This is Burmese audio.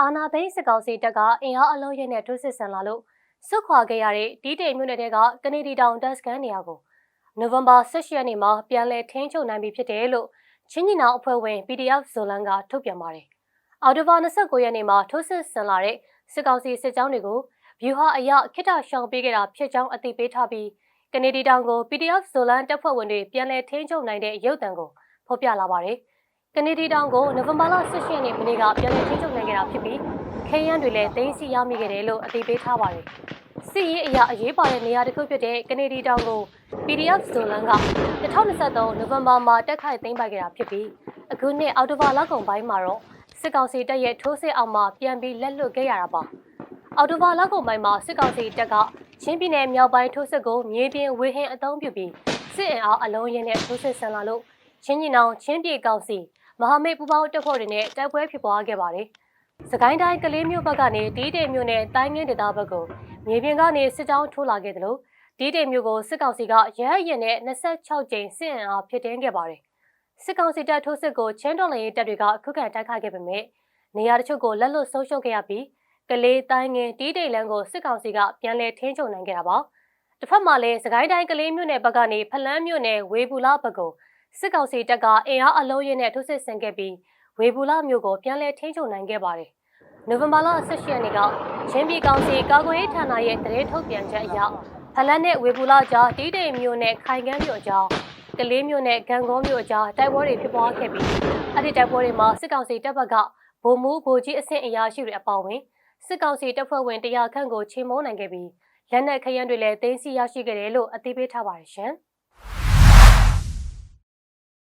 အာနာသိန်းစစ်ကောင်စီတပ်ကအင်အားအလုံးရဲ့နဲ့ထိုးစစ်ဆင်လာလို့စွတ်ခွာခဲ့ရတဲ့ဒီတိမ်မြို့နယ်တဲကကနေဒီတောင်တပ်စခန်းနေရာကိုနိုဝင်ဘာ16ရက်နေ့မှာပြန်လည်ထင်းချုပ်နိုင်ပြီဖြစ်တယ်လို့ချင်းညီနောင်အဖွဲ့ဝင် PDF ဇိုလန်ကထုတ်ပြန်ပါတယ်။အော်တိုဘာ29ရက်နေ့မှာထိုးစစ်ဆင်လာတဲ့စစ်ကောင်စီစစ်ကြောင်းတွေကိုဗျူဟာအရခိတရှောင်ပေးခဲ့တာဖြစ်ကြောင်းအသိပေးထားပြီးကနေဒီတောင်ကို PDF ဇိုလန်တပ်ဖွဲ့ဝင်တွေပြန်လည်ထင်းချုပ်နိုင်တဲ့ရုပ်သံကိုဖော်ပြလာပါတယ်။ ကနေဒီတောင်ကိုနိုဝင်ဘာလ16ရက်နေ့မနေ့ကပြန်လည်ထင်းချုပ်နိုင်ခဲ့တာဖြစ်ပြီးခဲယမ်းတွေလည်းတင်းစီရမိခဲ့တယ်လို့အသိပေးထားပါတယ်။စစ်ရေးအရာအရေးပါတဲ့နေရာတစ်ခုဖြစ်တဲ့ကနေဒီတောင်ကို PDF ဇိုလန်က2023နိုဝင်ဘာမှာတက်ခိုက်သိမ်းပိုက်ခဲ့တာဖြစ်ပြီးအခုနှစ်အောက်တိုဘာလကုန်ပိုင်းမှာတော့စစ်ကောင်စီတပ်ရဲ့ထိုးစစ်အောက်မှာပြန်ပြီးလက်လွတ်ခဲ့ရတာပါ။အောက်တိုဘာလကုန်ပိုင်းမှာစစ်ကောင်စီတပ်ကချင်းပြည်နယ်မြောက်ပိုင်းထိုးစစ်ကိုမြေပြင်ဝေဟင်အုံပြုပြီးစစ်အင်အားအလုံးရင်းနဲ့ထိုးစစ်ဆင်လာလို့ချင်းညီနောင်ချင်းပြည်ကောင်စီ မဟာမိတ်ပူးပေါင်းတပ်ဖွဲ့တွေနဲ့တိုက်ပွဲဖြစ်ပွားခဲ့ပါတယ်။စကိုင်းတိုင်းကလေးမျိုးဘက်ကနေတီးတေမျိုးနဲ့တိုင်းငင်းဒေသဘက်ကိုမြေပြင်ကနေစစ်ကြောင်းထိုးလာခဲ့တယ်လို့တီးတေမျိုးကိုစစ်ကောင်စီကရဟရင်နဲ့26ကြိမ်စစ်အင်အားဖြစ်တင်းခဲ့ပါတယ်။စစ်ကောင်စီတပ်ထိုးစစ်ကိုချင်းတော်လရင်တပ်တွေကခုခံတိုက်ခိုက်ခဲ့ပေမဲ့နေရာတချို့ကိုလက်လွတ်ဆုံးရှုံးခဲ့ရပြီးကလေးတိုင်းငင်းတီးတိတ်လန်းကိုစစ်ကောင်စီကပြန်လည်ထင်းချုပ်နိုင်ခဲ့တာပါ။တစ်ဖက်မှာလည်းစကိုင်းတိုင်းကလေးမြို့နယ်ဘက်ကနေဖလန်းမြို့နယ်ဝေဘူးလာဘက်ကို စစ်ကောင်စီတပ်ကအင်အားအလုံးရင်းနဲ့ထိုးစစ်ဆင်ခဲ့ပြီးဝေဘူးလာမြို့ကိုပြန်လည်ထင်းချုပ်နိုင်ခဲ့ပါတယ်။နိုဝင်ဘာလ18ရက်နေ့ကချင်းပြည်ကောင်စီကာကွယ်ရေးဌာနရဲ့တရေထုတ်ပြန်ချက်အရဖလန်းနဲ့ဝေဘူးလာကြားတီးတိတ်မြို့နဲ့ခိုင်ကန်းမြို့အကြားကလေးမြို့နဲ့ဂံကုန်းမြို့အကြားတိုက်ပွဲတွေဖြစ်ပွားခဲ့ပြီးအဲ့ဒီတိုက်ပွဲတွေမှာစစ်ကောင်စီတပ်ဘက်ကဗိုလ်မှူးဗိုလ်ကြီးအဆင့်အရာရှိတွေအပါအဝင်စစ်ကောင်စီတပ်ဖွဲ့ဝင်တရာခန့်ကိုချေမှုန်းနိုင်ခဲ့ပြီးလက်နက်ခရမ်းတွေလည်းသိမ်းဆည်းရရှိခဲ့တယ်လို့အသိပေးထားပါတယ်ရှင်။